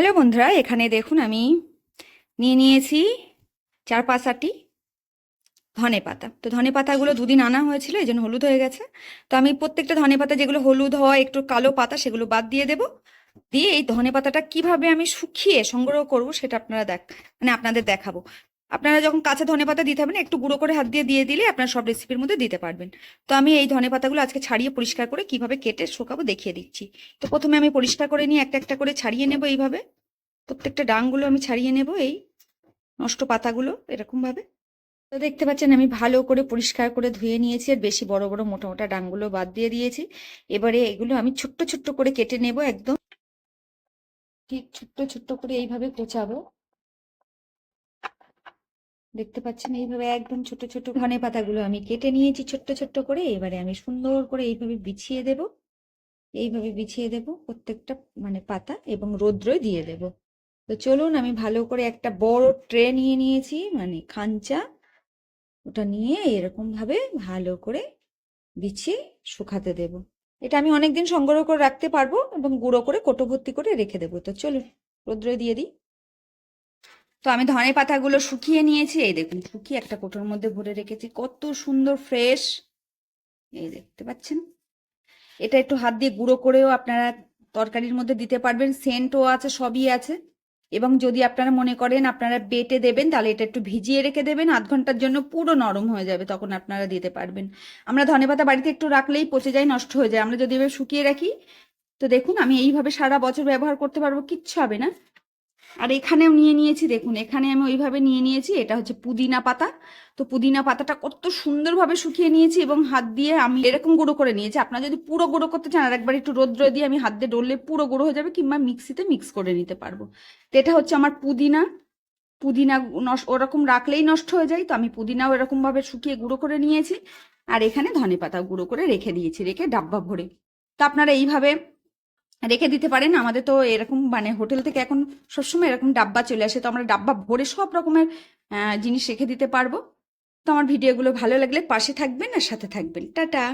Hello বন্ধুরা, এখানে দেখুন আমি নিয়ে নিয়েছি চার পাঁচ আটটি ধনে পাতা। তো ধনে পাতাগুলো দুদিন আনা হয়েছিল, এই জন্য হলুদ হয়ে গেছে। তো আমি প্রত্যেকটা ধনে পাতা যেগুলো হলুদ হয়, একটু কালো পাতা সেগুলো বাদ দিয়ে দেব। দিয়ে এই ধনে পাতাটা কীভাবে আমি শুকিয়ে সংগ্রহ করব সেটা আপনারা দেখ মানে আপনাদের দেখাবো। আপনারা যখন কাঁচা ধনে পাতা দিতে হবেন একটু গুঁড়ো করে হাত দিয়ে দিয়ে দিলে আপনারা সব রেসিপির মধ্যে দিতে পারবেন। তো আমি এই ধনে পাতাগুলো আজকে ছাড়িয়ে পরিষ্কার করে কীভাবে কেটে শুকাবো দেখিয়ে দিচ্ছি। তো প্রথমে আমি পরিষ্কার করে নিয়ে একটা একটা করে ছাড়িয়ে নেব এইভাবে। প্রত্যেকটা ডাংগুলো আমি ছাড়িয়ে নেব এই নষ্ট পাতাগুলো এরকমভাবে। তো দেখতে পাচ্ছেন আমি ভালো করে পরিষ্কার করে ধুয়ে নিয়েছি আর বেশি বড় বড় মোটা মোটা ডাংগুলো বাদ দিয়ে দিয়েছি। এবারে এগুলো আমি ছোট্ট ছোট্ট করে কেটে নেব একদম। ঠিক ছোট্ট ছোট্ট করে এইভাবে কোচাবো। দেখতে পাচ্ছেন, এইভাবে একদম ছোট ছোট ধনে পাতাগুলো আমি কেটে নিয়েছি ছোট্ট ছোট্ট করে। এবারে আমি সুন্দর করে এইভাবে বিছিয়ে দেব। এইভাবে বিছিয়ে দেব প্রত্যেকটা মানে পাতা এবং রৌদ্রই দিয়ে দেব। তো চলুন, আমি ভালো করে একটা বড় ট্রে নিয়ে নিয়েছি মানে খাঞ্চা ওটা নিয়ে এরকম ভাবে ভালো করে বিছিয়ে শুকাতে দেব। এটা আমি অনেকদিন সংগ্রহ করে রাখতে পারব এবং গুঁড়ো করে, কোটো ভর্তি করে রেখে দেবো। তো চলুন রৌদ্রে দিয়ে দিই। তো আমি ধনে পাতাগুলো শুকিয়ে নিয়েছি, এই দেখুন, শুকিয়ে একটা কোটোর মধ্যে ভরে রেখেছি। কত সুন্দর ফ্রেশ এই দেখতে পাচ্ছেন? এটা একটু হাত দিয়ে গুঁড়ো করেও আপনারা তরকারির মধ্যে দিতে পারবেন, সেন্টও আছে, সবই আছে। এবং যদি আপনারা মনে করেন আপনারা বেটে দেবেন, তাহলে এটা একটু ভিজিয়ে রেখে দেবেন, আধ ঘণ্টার জন্য পুরো নরম হয়ে যাবে, তখন আপনারা দিতে পারবেন। আমরা ধনেপাতা বাড়িতে একটু রাখলেই পচে যায়, নষ্ট হয়ে যায়। আমরা যদি এবার শুকিয়ে রাখি, তো দেখুন, আমি এইভাবে সারা বছর ব্যবহার করতে পারব, কিচ্ছু হবে না। আর এখানেও নিয়ে নিয়েছি, দেখুন, এখানে আমি ওইভাবে নিয়ে নিয়েছি, এটা হচ্ছে পুদিনা পাতা। তো পুদিনা পাতাটা কত সুন্দরভাবে শুকিয়ে নিয়েছি এবং হাত দিয়ে আমি এরকম গুঁড়ো করে নিয়েছি। আপনারা যদি পুরো গুঁড়ো করতে চান, আর একবার একটু রোদ্র দিয়ে আমি হাত দিয়ে ডললে পুরো গুঁড়ো হয়ে যাবে কিংবা মিক্সিতে মিক্স করে নিতে পারব। তো এটা হচ্ছে আমার পুদিনা। পুদিনা ওরকম রাখলেই নষ্ট হয়ে যায়, তো আমি পুদিনাও এরকমভাবে শুকিয়ে গুঁড়ো করে নিয়েছি। আর এখানে ধনে পাতা গুঁড়ো করে রেখে দিয়েছি, রেখে ডাব্বা ভরে। তো আপনারা এইভাবে রেখে দিতে পারেন আমাদের তো এরকম মানে হোটেল থেকে এখন সবসময় এরকম ডাব্বা চলে আসে। তো আমরা ডাব্বা ভরে সব রকমের জিনিস রেখে দিতে পারব। তো আমার ভিডিওগুলো ভালো লাগলে পাশে থাকবেন আর সাথে থাকবেন। টাটা।